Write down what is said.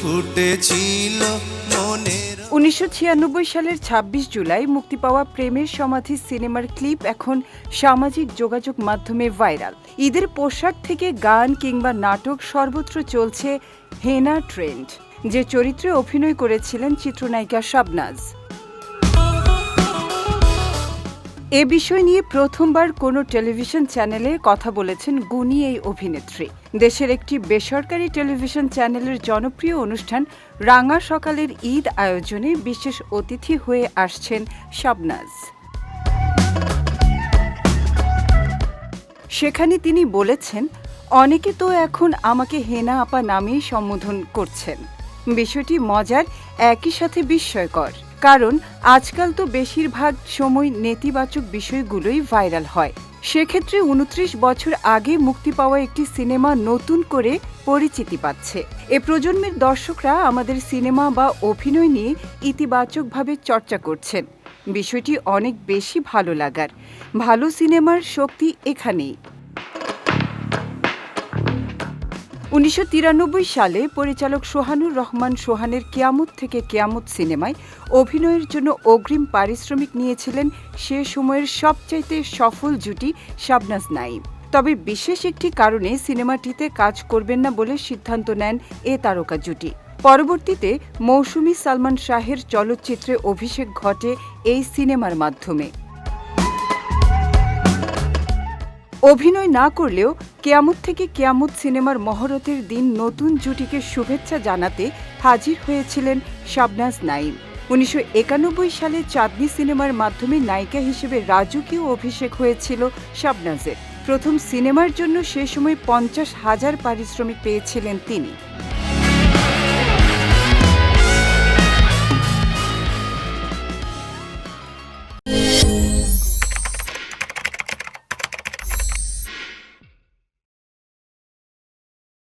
ফুটেছিল মনের উনিশশো ছিয়ানব্বই সালের ২৬ জুলাই মুক্তি পাওয়া প্রেমের সমাধি সিনেমার ক্লিপ এখন সামাজিক যোগাযোগ মাধ্যমে ভাইরাল। ঈদের পোশাক থেকে গান কিংবা নাটক সর্বত্র চলছে হেনা ট্রেন্ড, যে চরিত্রে অভিনয় করেছিলেন চিত্রনায়িকা শাবনাজ। এ বিষয় নিয়ে প্রথমবার কোনো টেলিভিশন চ্যানেলে কথা বলেছেন গুণী এই অভিনেত্রী। দেশের একটি বেসরকারি টেলিভিশন চ্যানেলের জনপ্রিয় অনুষ্ঠান রাঙা সকালের ঈদ আয়োজনে বিশেষ অতিথি হয়ে আসছেন শাবনাজ। সেখানে তিনি বলেছেন, অনেকে তো এখন আমাকে হেনা আপা নামেই সম্বোধন করছেন। বিষয়টি মজার, একই সাথে বিস্ময়কর। কারণ আজকাল তো বেশিরভাগ সময় নেতিবাচক বিষয়গুলোই ভাইরাল হয়। সেক্ষেত্রে উনত্রিশ বছর আগে মুক্তি পাওয়া একটি সিনেমা নতুন করে পরিচিতি পাচ্ছে। এ প্রজন্মের দর্শকরা আমাদের সিনেমা বা অভিনয় নিয়ে ইতিবাচকভাবে চর্চা করছেন। বিষয়টি অনেক বেশি ভালো লাগার। ভালো সিনেমার শক্তি এখানেই। উনিশশো তিরানব্বই সালে পরিচালক সোহানুর রহমান সোহানের কেয়ামত থেকে কেয়ামত সিনেমায় অভিনয়ের জন্য অগ্রিম পারিশ্রমিক নিয়েছিলেন সে সময়ের সবচাইতে সফল জুটি শাবনাজ নাইম তবে বিশেষ একটি কারণে সিনেমাটিতে কাজ করবেন না বলে সিদ্ধান্ত নেন এ তারকা জুটি। পরবর্তীতে মৌসুমি সালমান শাহের চলচ্চিত্রে অভিষেক ঘটে এই সিনেমার মাধ্যমে। অভিনয় না করলেও কেয়ামত থেকে কেয়ামত সিনেমার মহরতের দিন নতুন জুটিকে শুভেচ্ছা জানাতে হাজির হয়েছিলেন শাবনাজ নাইম উনিশশো একানব্বই সালে চাঁদনি সিনেমার মাধ্যমে নায়িকা হিসেবে রাজকীয় অভিষেক হয়েছিল শাবনাজের। প্রথম সিনেমার জন্য সে সময় পঞ্চাশ হাজার পারিশ্রমিক পেয়েছিলেন তিনি।